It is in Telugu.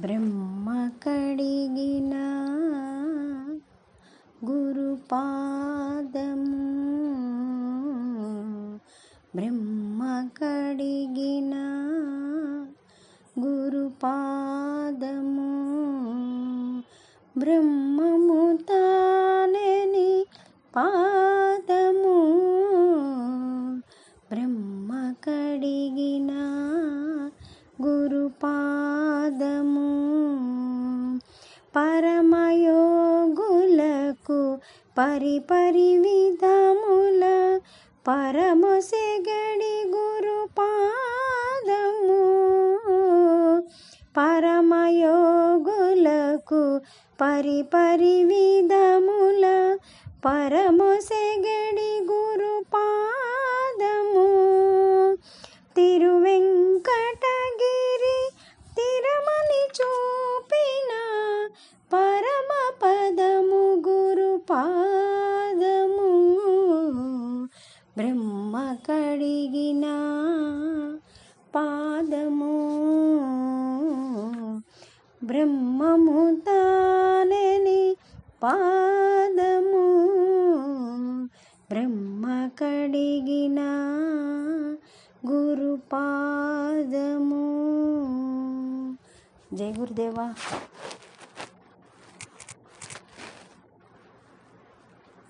బ్రహ్మ కడిగిన గురుపాదము. బ్రహ్మ కడిగిన గురుపాదము. బ్రహ్మము తానని పాదము. బ్రహ్మ కడిగిన గురుపాదము. పరమయోగులకు పరిపరి విధముల పరమసెగడి గురుపాదము పరమయోగులకు పరిపరి విధముల పరమసెగడి బ్రహ్మ కడిగిన పాదము. బ్రహ్మము తానని పాదము. బ్రహ్మ కడిగిన గురుపాదము జయ గురుదేవా.